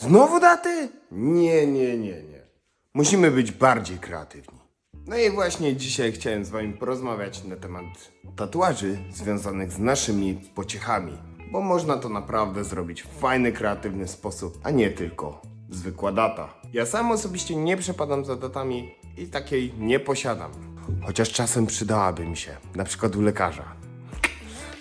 Znowu daty? Nie, nie, nie, nie. Musimy być bardziej kreatywni. No i właśnie dzisiaj chciałem z wami porozmawiać na temat tatuaży związanych z naszymi pociechami, bo można to naprawdę zrobić w fajny, kreatywny sposób, a nie tylko zwykła data. Ja sam osobiście nie przepadam za datami i takiej nie posiadam. Chociaż czasem przydałaby mi się, na przykład u lekarza.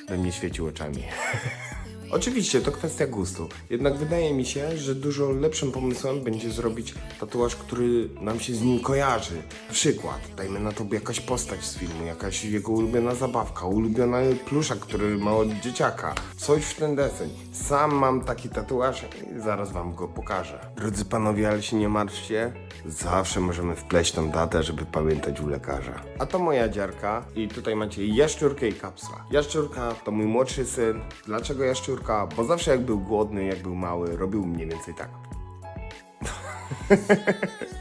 By mnie świecił oczami. Oczywiście to kwestia gustu, jednak wydaje mi się, że dużo lepszym pomysłem będzie zrobić tatuaż, który nam się z nim kojarzy. Przykład, dajmy na to jakaś postać z filmu, jakaś jego ulubiona zabawka, ulubiony pluszak, który ma od dzieciaka, coś w ten deseń. Sam mam taki tatuaż i zaraz wam go pokażę. Drodzy panowie, ale się nie martwcie, zawsze możemy wpleść tą datę, żeby pamiętać u lekarza. A to moja dziarka i tutaj macie jaszczurkę i kapsla. Jaszczurka to mój młodszy syn. Dlaczego jaszczurka? Bo zawsze jak był głodny, jak był mały, robił mniej więcej tak.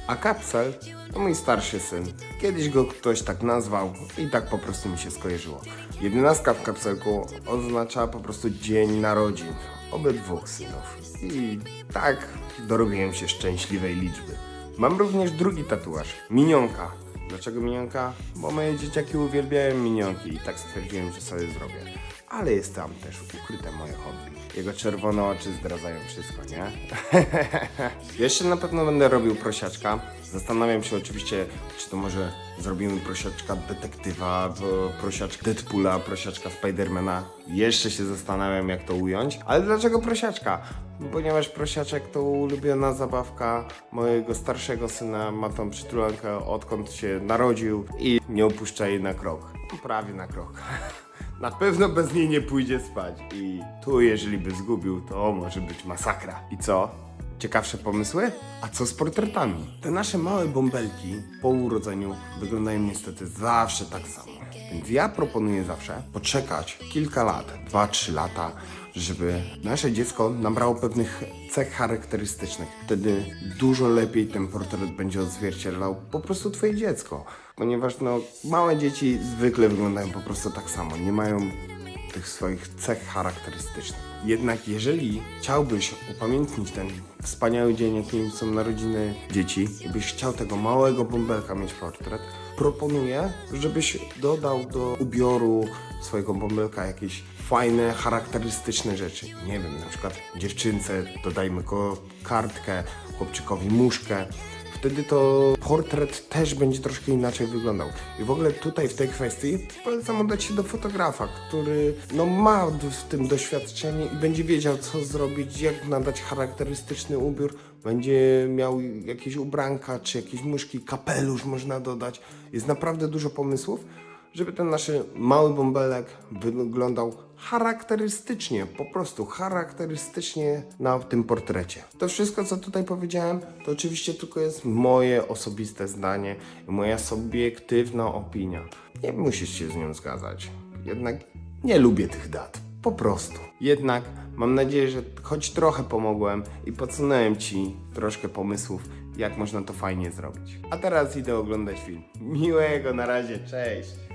A kapsel to mój starszy syn. Kiedyś go ktoś tak nazwał i tak po prostu mi się skojarzyło. Jedenastka w kapselku oznacza po prostu dzień narodzin obydwu synów. I tak dorobiłem się szczęśliwej liczby. Mam również drugi tatuaż, minionka. Dlaczego minionka? Bo moje dzieciaki uwielbiają minionki i tak stwierdziłem, że sobie zrobię. Ale jest tam też ukryte moje hobby. Jego czerwone oczy zdradzają wszystko, nie? Jeszcze na pewno będę robił prosiaczka. Zastanawiam się oczywiście, czy to może zrobimy prosiaczka detektywa, prosiaczka Deadpoola, prosiaczka Spidermana. Jeszcze się zastanawiam, jak to ująć. Ale dlaczego prosiaczka? Ponieważ prosiaczek to ulubiona zabawka mojego starszego syna. Ma tą przytulankę odkąd się narodził i nie opuszcza jej na krok. Prawie na krok. Na pewno bez niej nie pójdzie spać. I tu, jeżeli by zgubił, to może być masakra. I co? Ciekawsze pomysły? A co z portretami? Te nasze małe bąbelki po urodzeniu wyglądają niestety zawsze tak samo. Więc ja proponuję zawsze poczekać kilka lat, 2-3 lata, żeby nasze dziecko nabrało pewnych cech charakterystycznych. Wtedy dużo lepiej ten portret będzie odzwierciedlał po prostu twoje dziecko. Ponieważ no, małe dzieci zwykle wyglądają po prostu tak samo, nie mają tych swoich cech charakterystycznych. Jednak jeżeli chciałbyś upamiętnić ten wspaniały dzień, jakim są narodziny dzieci, i byś chciał tego małego bąbelka mieć portret, proponuję, żebyś dodał do ubioru swojego bąbelka jakieś fajne, charakterystyczne rzeczy. Nie wiem, na przykład dziewczynce dodajmy kartkę, chłopczykowi muszkę. Wtedy to portret też będzie troszkę inaczej wyglądał. I w ogóle tutaj w tej kwestii polecam oddać się do fotografa, który no ma w tym doświadczenie i będzie wiedział co zrobić, jak nadać charakterystyczny ubiór. Będzie miał jakieś ubranka, czy jakieś muszki, kapelusz można dodać. Jest naprawdę dużo pomysłów żeby ten nasz mały bąbelek wyglądał charakterystycznie, po prostu charakterystycznie na tym portrecie. To wszystko, co tutaj powiedziałem, to oczywiście tylko jest moje osobiste zdanie moja subiektywna opinia. Nie musisz się z nią zgadzać. Jednak nie lubię tych dat. Po prostu. Jednak mam nadzieję, że choć trochę pomogłem i podsunąłem Ci troszkę pomysłów, jak można to fajnie zrobić. A teraz idę oglądać film. Miłego, na razie, cześć!